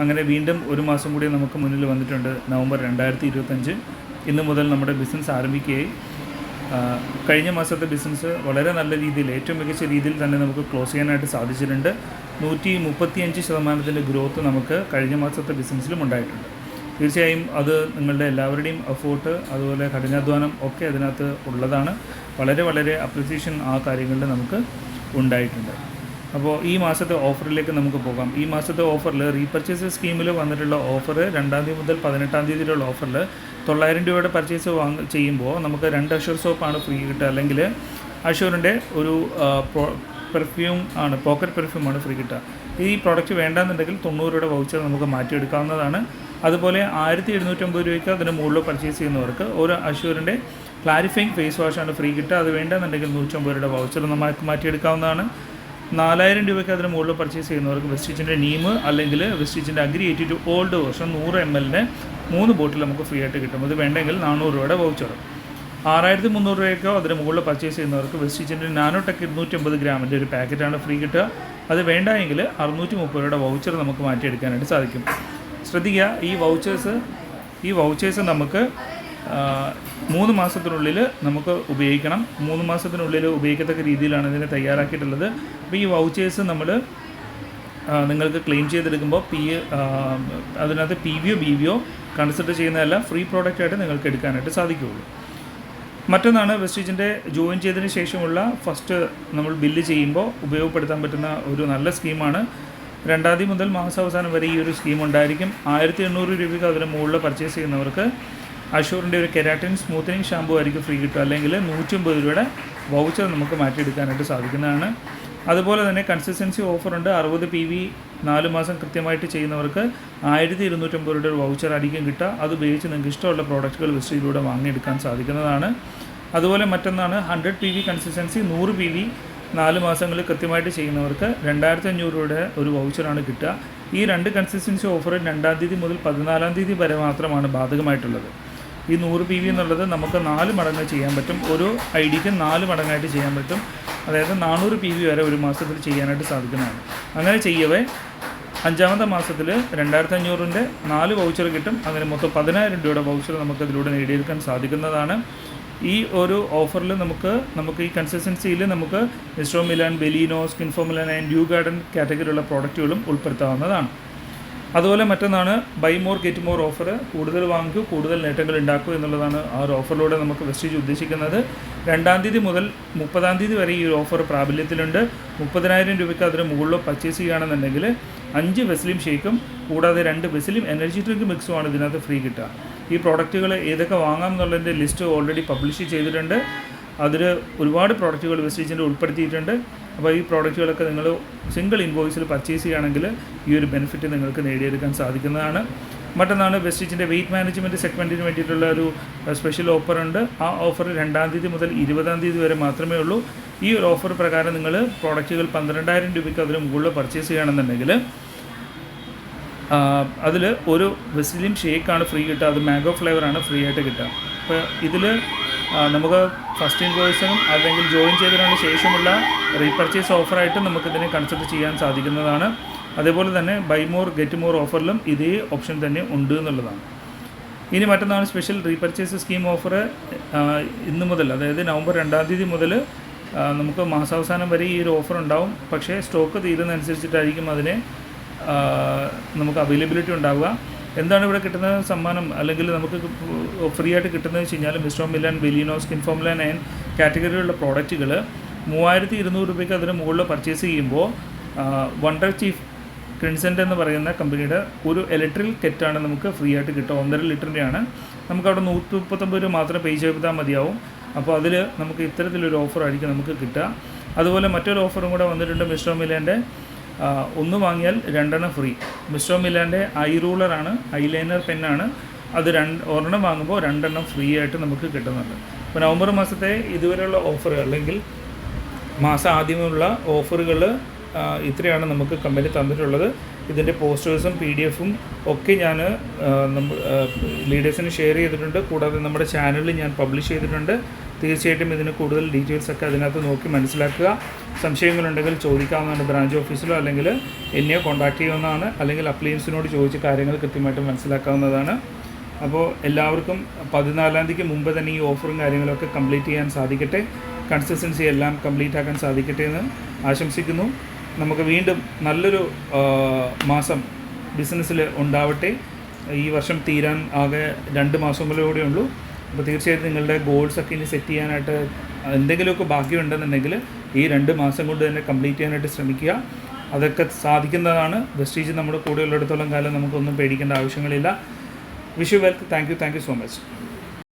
അങ്ങനെ വീണ്ടും ഒരു മാസം കൂടി നമുക്ക് മുന്നിൽ വന്നിട്ടുണ്ട്. നവംബർ രണ്ടായിരത്തി ഇരുപത്തഞ്ച് ഇന്ന് മുതൽ നമ്മുടെ ബിസിനസ് ആരംഭിക്കുകയായി. കഴിഞ്ഞ മാസത്തെ ബിസിനസ് വളരെ നല്ല രീതിയിൽ ഏറ്റവും മികച്ച രീതിയിൽ തന്നെ നമുക്ക് ക്ലോസ് ചെയ്യാനായിട്ട് സാധിച്ചിട്ടുണ്ട്. നൂറ്റി മുപ്പത്തിയഞ്ച് ശതമാനത്തിന്റെ ഗ്രോത്ത് നമുക്ക് കഴിഞ്ഞ മാസത്തെ ബിസിനസ്സിലും ഉണ്ടായിട്ടുണ്ട്. തീർച്ചയായും അത് നിങ്ങളുടെ എല്ലാവരുടെയും എഫോർട്ട് അതുപോലെ കഠിനാധ്വാനം ഒക്കെ അതിനകത്ത് ഉള്ളതാണ്. വളരെ വളരെ അപ്രിസിയേഷൻ ആ കാര്യങ്ങളിൽ നമുക്ക് ഉണ്ടായിട്ടുണ്ട്. അപ്പോൾ ഈ മാസത്തെ ഓഫറിലേക്ക് നമുക്ക് പോകാം. ഈ മാസത്തെ ഓഫറിൽ റീപർച്ചേസ് സ്കീമിൽ വന്നിട്ടുള്ള ഓഫർ രണ്ടാം തീയതി മുതൽ പതിനെട്ടാം തീയതിയിലുള്ള ഓഫറിൽ തൊള്ളായിരം രൂപയുടെ പർച്ചേസ് വാങ്ങ ചെയ്യുമ്പോൾ നമുക്ക് രണ്ട് അഷൂർ സോപ്പാണ് ഫ്രീ കിട്ടുക. അല്ലെങ്കിൽ അഷൂറിന്റെ ഒരു പെർഫ്യൂം ആണ് പോക്കറ്റ് പെർഫ്യൂം ആണ് ഫ്രീ കിട്ടുക. ഈ പ്രോഡക്റ്റ് വേണ്ടാന്നുണ്ടെങ്കിൽ തൊണ്ണൂറ് രൂപയുടെ വൗച്ചർ നമുക്ക് മാറ്റിയെടുക്കാവുന്നതാണ്. അതുപോലെ ആയിരത്തി എഴുന്നൂറ്റമ്പത് രൂപയ്ക്ക് അതിന് മുകളിൽ പർച്ചേസ് ചെയ്യുന്നവർക്ക് ഒരു അഷൂറിന്റെ ക്ലാരിഫയിങ് ഫേസ് വാഷാണ് ഫ്രീ കിട്ടുക. അത് വേണ്ടെന്നുണ്ടെങ്കിൽ നൂറ്റമ്പത് രൂപയുടെ വൗച്ചർ നമുക്ക് മാറ്റിയെടുക്കാവുന്നതാണ്. നാലായിരം രൂപയ്ക്ക് അതിന് മുകളിൽ പർച്ചേസ് ചെയ്യുന്നവർക്ക് വെസ്റ്റിച്ചിന്റെ നീം അല്ലെങ്കിൽ വെസ്റ്റിച്ചിന്റെ agri eighty two old version നൂറ് എം എല്ലിന് മൂന്ന് ബോട്ടിൽ നമുക്ക് ഫ്രീ ആയിട്ട് കിട്ടും. അത് വേണ്ടെങ്കിൽ നാനൂറ് രൂപയുടെ വൗച്ചർ ആറായിരത്തി മുന്നൂറ് രൂപയ്ക്കോ അതിന് മുകളിൽ പർച്ചേസ് ചെയ്യുന്നവർക്ക് വെസ്റ്റിച്ചിന്റെ നാനോ ടെക് ഇരുന്നൂറ്റമ്പത് ഗ്രാമിന്റെ ഒരു പാക്കറ്റാണ് ഫ്രീ കിട്ടുക. അത് വേണ്ട എങ്കിൽ അറുന്നൂറ്റി മുപ്പത് രൂപയുടെ വൗച്ചർ നമുക്ക് മാറ്റിയെടുക്കാനായിട്ട് സാധിക്കും. ശ്രദ്ധിക്കുക ഈ വൗച്ചേഴ്സ് ഈ വൗച്ചേഴ്സ് നമുക്ക് മൂന്ന് മാസത്തിനുള്ളിൽ നമുക്ക് ഉപയോഗിക്കണം. മൂന്ന് മാസത്തിനുള്ളിൽ ഉപയോഗിക്കത്തക്ക രീതിയിലാണ് ഇതിനെ തയ്യാറാക്കിയിട്ടുള്ളത്. അപ്പോൾ ഈ വൗച്ചേഴ്സ് നമ്മൾ നിങ്ങൾക്ക് ക്ലെയിം ചെയ്തെടുക്കുമ്പോൾ പി അതിനകത്ത് പി വിയോ ബി വിയോ കൺസിഡർ ചെയ്യുന്നതല്ല ഫ്രീ പ്രോഡക്റ്റായിട്ട് നിങ്ങൾക്ക് എടുക്കാനായിട്ട് സാധിക്കുകയുള്ളൂ. മറ്റൊന്നാണ് വെസ്റ്റീജിന്റെ ജോയിൻ ചെയ്തതിന് ശേഷമുള്ള ഫസ്റ്റ് നമ്മൾ ബില്ല് ചെയ്യുമ്പോൾ ഉപയോഗപ്പെടുത്താൻ പറ്റുന്ന ഒരു നല്ല സ്കീമാണ് രണ്ടാം തീയതി മുതൽ മാസാവസാനം വരെ ഈ ഒരു സ്കീം ഉണ്ടായിരിക്കും. ആയിരത്തി എണ്ണൂറ് രൂപയ്ക്ക് അതിന് മുകളിൽ പർച്ചേസ് ചെയ്യുന്നവർക്ക് അഷൂറിന്റെ ഒരു കെരാറ്റിൻ സ്മൂത്തനിങ് ഷാമ്പു ആയിരിക്കും ഫ്രീ കിട്ടുക. അല്ലെങ്കിൽ നൂറ്റമ്പത് രൂപയുടെ വൗച്ചർ നമുക്ക് മാറ്റിയെടുക്കാനായിട്ട് സാധിക്കുന്നതാണ്. അതുപോലെ തന്നെ കൺസിസ്റ്റൻസി ഓഫറുണ്ട് അറുപത് പി വി നാല് മാസം കൃത്യമായിട്ട് ചെയ്യുന്നവർക്ക് ആയിരത്തി ഇരുന്നൂറ്റമ്പത് രൂപയുടെ ഒരു വൗച്ചർ ആയിരിക്കും കിട്ടുക. അത് ഉപയോഗിച്ച് നിങ്ങൾക്ക് ഇഷ്ടമുള്ള പ്രോഡക്റ്റുകൾ വിസ്റ്റിയിലൂടെ വാങ്ങിയെടുക്കാൻ സാധിക്കുന്നതാണ്. അതുപോലെ മറ്റൊന്നാണ് ഹൺഡ്രഡ് പി വി കൺസിസ്റ്റൻസി നൂറ് പി വി നാല് മാസങ്ങളിൽ കൃത്യമായിട്ട് ചെയ്യുന്നവർക്ക് രണ്ടായിരത്തി അഞ്ഞൂറ് രൂപയുടെ ഒരു വൗച്ചറാണ് കിട്ടുക. ഈ രണ്ട് കൺസിസ്റ്റൻസി ഓഫർ രണ്ടാം തീയതി മുതൽ പതിനാലാം തീയതി വരെ മാത്രമാണ് ബാധകമായിട്ടുള്ളത്. ഈ നൂറ് പി വി എന്നുള്ളത് നമുക്ക് നാല് മടങ്ങ് ചെയ്യാൻ പറ്റും. ഒരു ഐ ഡിക്ക് നാല് മടങ്ങായിട്ട് ചെയ്യാൻ പറ്റും. അതായത് നാനൂറ് പി വി വരെ ഒരു മാസത്തിൽ ചെയ്യാനായിട്ട് സാധിക്കുന്നതാണ്. അങ്ങനെ ചെയ്യവേ അഞ്ചാമത്തെ മാസത്തിൽ രണ്ടായിരത്തി അഞ്ഞൂറിന്റെ നാല് വൗച്ചർ കിട്ടും. അങ്ങനെ മൊത്തം പതിനായിരം രൂപയുടെ വൗച്ചർ നമുക്ക് ഇതിലൂടെ നേടിയെടുക്കാൻ സാധിക്കുന്നതാണ്. ഈ ഒരു ഓഫറിൽ നമുക്ക് നമുക്ക് ഈ കൺസിസ്റ്റൻസിയിൽ നമുക്ക് മിസ്ട്രോ മിലാൻ ബെലീനോ സ്കിൻ ഫോമിലാൻ ആൻഡ് ഡ്യൂ ഗാർഡൻ കാറ്റഗറിയിലുള്ള പ്രോഡക്റ്റുകളും ഉൾപ്പെടുത്താവുന്നതാണ്. അതുപോലെ മറ്റൊന്നാണ് buy more get more offer കൂടുതൽ വാങ്ങിക്കൂ കൂടുതൽ നേട്ടങ്ങൾ ഉണ്ടാക്കൂ എന്നുള്ളതാണ് ആ ഒരു ഓഫറിലൂടെ നമുക്ക് വെസ്റ്റേജ് ഉദ്ദേശിക്കുന്നത്. രണ്ടാം തീയതി മുതൽ മുപ്പതാം തീയതി വരെ ഈ ഓഫർ പ്രാബല്യത്തിലുണ്ട്. മുപ്പതിനായിരം രൂപയ്ക്ക് അതിന് മുകളിലോ പർച്ചേസ് ചെയ്യുകയാണെന്നുണ്ടെങ്കിൽ അഞ്ച് വെസ്ലിം ഷേക്കും കൂടാതെ രണ്ട് വെസ്ലിം എനർജി ഡ്രിങ്ക് മിക്സുമാണ് ഇതിനകത്ത് ഫ്രീ കിട്ടുക. ഈ പ്രോഡക്റ്റുകൾ ഏതൊക്കെ വാങ്ങാം എന്നുള്ളതിന്റെ ലിസ്റ്റ് ഓൾറെഡി പബ്ലിഷ് ചെയ്തിട്ടുണ്ട്. അതിൽ ഒരുപാട് പ്രോഡക്റ്റുകൾ വെസ്റ്റേജിന്റെ ഉൾപ്പെടുത്തിയിട്ടുണ്ട്. അപ്പോൾ ഈ പ്രോഡക്റ്റുകളൊക്കെ നിങ്ങൾ സിംഗിൾ ഇൻവോയ്സിൽ പർച്ചേസ് ചെയ്യുകയാണെങ്കിൽ ഈ ഒരു ബെനിഫിറ്റ് നിങ്ങൾക്ക് നേടിയെടുക്കാൻ സാധിക്കുന്നതാണ്. മറ്റൊന്നാണ് വെസ്റ്റേജിന്റെ വെയിറ്റ് മാനേജ്മെന്റ് സെഗ്മെന്റിന് വേണ്ടിയിട്ടുള്ള ഒരു സ്പെഷ്യൽ ഓഫർ ഉണ്ട്. ആ ഓഫർ രണ്ടാം തീയതി മുതൽ ഇരുപതാം തീയതി വരെ മാത്രമേ ഉള്ളൂ. ഈ ഒരു ഓഫർ പ്രകാരം നിങ്ങൾ പ്രോഡക്റ്റുകൾ പന്ത്രണ്ടായിരം രൂപയ്ക്ക് അതിന് മുകളിൽ പർച്ചേസ് ചെയ്യുകയാണെന്നുണ്ടെങ്കിൽ അതിൽ ഒരു വെസ്ലിം ഷേക്കാണ് ഫ്രീ കിട്ടുക. അത് മാംഗോ ഫ്ലേവറാണ് ഫ്രീ ആയിട്ട് കിട്ടുക. അപ്പോൾ ഇതിൽ നമുക്ക് ഫസ്റ്റ് ഇൻവോയ്സിനും അല്ലെങ്കിൽ ജോയിൻ ചെയ്തതിനു ശേഷമുള്ള റീപർച്ചേസ് ഓഫറായിട്ട് നമുക്കിതിനെ കൺസിഡർ ചെയ്യാൻ സാധിക്കുന്നതാണ്. അതേപോലെ തന്നെ ബൈ മോർ ഗെറ്റ് മോർ ഓഫറിലും ഇതേ ഓപ്ഷൻ തന്നെ ഉണ്ട് എന്നുള്ളതാണ്. ഇനി മറ്റൊന്നാണ് സ്പെഷ്യൽ റീപർച്ചേസ് സ്കീം ഓഫർ ഇന്ന് മുതൽ അതായത് നവംബർ രണ്ടാം തീയതി മുതൽ നമുക്ക് മാസാവസാനം വരെ ഈ ഒരു ഓഫർ ഉണ്ടാവും. പക്ഷേ സ്റ്റോക്ക് തീരുന്നതനുസരിച്ചിട്ടായിരിക്കും അതിനെ നമുക്ക് അവൈലബിലിറ്റി ഉണ്ടാവുക. എന്താണ് ഇവിടെ കിട്ടുന്ന സമ്മാനം? അല്ലെങ്കിൽ നമുക്ക് ഫ്രീ ആയിട്ട് കിട്ടുന്നത് വെച്ച് കഴിഞ്ഞാൽ മിസ്റ്റോ മിലാൻ ബെലീനോ സ്കിൻ ഫോംലാൻ ആൻഡ് കാറ്റഗറിയിലുള്ള പ്രോഡക്റ്റുകൾ മൂവായിരത്തി ഇരുന്നൂറ് രൂപയ്ക്ക് അതിന് മുകളിൽ പർച്ചേസ് ചെയ്യുമ്പോൾ വണ്ടർ ചീഫ് ക്രിൻസെന്റ് എന്ന് പറയുന്ന കമ്പനിയുടെ ഒരു ഇലക്ട്രിക് കെറ്റാണ് നമുക്ക് ഫ്രീ ആയിട്ട് കിട്ടുക. ഒന്നര ലിറ്ററിന്റെയാണ് നമുക്ക് അവിടെ നൂറ്റി മുപ്പത്തൊമ്പത് രൂപ മാത്രം പേ ചെയ്താൽ മതിയാവും. അപ്പോൾ അതിൽ നമുക്ക് ഇത്തരത്തിലൊരു ഓഫറായിരിക്കും നമുക്ക് കിട്ടുക. അതുപോലെ മറ്റൊരു ഓഫറും കൂടെ വന്നിട്ടുണ്ട് മിസ്റ്റർ മിലാന്റെ ഒന്ന് വാങ്ങിയാൽ രണ്ടെണ്ണം ഫ്രീ. മിസ്റ്റർ മിലാന്റെ ഐ റൂളറാണ് ഐ ലൈനർ പെന്നാണ് അത് രണ്ട് ഒരെണ്ണം വാങ്ങുമ്പോൾ രണ്ടെണ്ണം ഫ്രീ ആയിട്ട് നമുക്ക് കിട്ടുന്നുണ്ട്. അപ്പോൾ നവംബർ മാസത്തെ ഇതുവരെയുള്ള ഓഫർ അല്ലെങ്കിൽ മാസം ആദ്യമുള്ള ഓഫറുകൾ ഇത്രയാണ് നമുക്ക് കമ്പനി തന്നിട്ടുള്ളത്. ഇതിന്റെ പോസ്റ്റേഴ്സും പി ഡി എഫും ഒക്കെ ഞാൻ ലീഡേഴ്സിന് ഷെയർ ചെയ്തിട്ടുണ്ട്. കൂടാതെ നമ്മുടെ ചാനലിൽ ഞാൻ പബ്ലിഷ് ചെയ്തിട്ടുണ്ട്. തീർച്ചയായിട്ടും ഇതിന് കൂടുതൽ ഡീറ്റെയിൽസ് ഒക്കെ അതിനകത്ത് നോക്കി മനസ്സിലാക്കുക. സംശയങ്ങളുണ്ടെങ്കിൽ ചോദിക്കാവുന്നതാണ് ബ്രാഞ്ച് ഓഫീസിലോ അല്ലെങ്കിൽ എന്നെ കോൺടാക്ട് ചെയ്യുന്നതാണ്. അല്ലെങ്കിൽ അപ്ലയൻസിനോട് ചോദിച്ച് കാര്യങ്ങൾ കൃത്യമായിട്ട് മനസ്സിലാക്കാവുന്നതാണ്. അപ്പോൾ എല്ലാവർക്കും പതിനാലാം തീയതിക്ക് മുമ്പ് തന്നെ ഈ ഓഫറും കാര്യങ്ങളൊക്കെ കംപ്ലീറ്റ് ചെയ്യാൻ സാധിക്കട്ടെ. കൺസിസ്റ്റൻസി എല്ലാം കംപ്ലീറ്റ് ആക്കാൻ സാധിക്കട്ടെ എന്ന് ആശംസിക്കുന്നു. നമുക്ക് വീണ്ടും നല്ലൊരു മാസം ബിസിനസ്സിൽ ഉണ്ടാവട്ടെ. ഈ വർഷം തീരാൻ ആകെ രണ്ട് മാസങ്ങളിലൂടെ ഉള്ളൂ. അപ്പോൾ തീർച്ചയായിട്ടും നിങ്ങളുടെ ഗോൾസൊക്കെ ഇനി സെറ്റ് ചെയ്യാനായിട്ട് എന്തെങ്കിലുമൊക്കെ ബാക്കിയുണ്ടെന്നുണ്ടെങ്കിൽ ഈ രണ്ട് മാസം കൊണ്ട് തന്നെ കംപ്ലീറ്റ് ചെയ്യാനായിട്ട് ശ്രമിക്കുക. അതൊക്കെ സാധിക്കുന്നതാണ്. വെസ്റ്റീജ് നമ്മുടെ കൂടെയുള്ളിടത്തോളം കാലം നമുക്കൊന്നും പേടിക്കേണ്ട ആവശ്യങ്ങളില്ല. Vishu വെൽക്ക് thank you thank you so much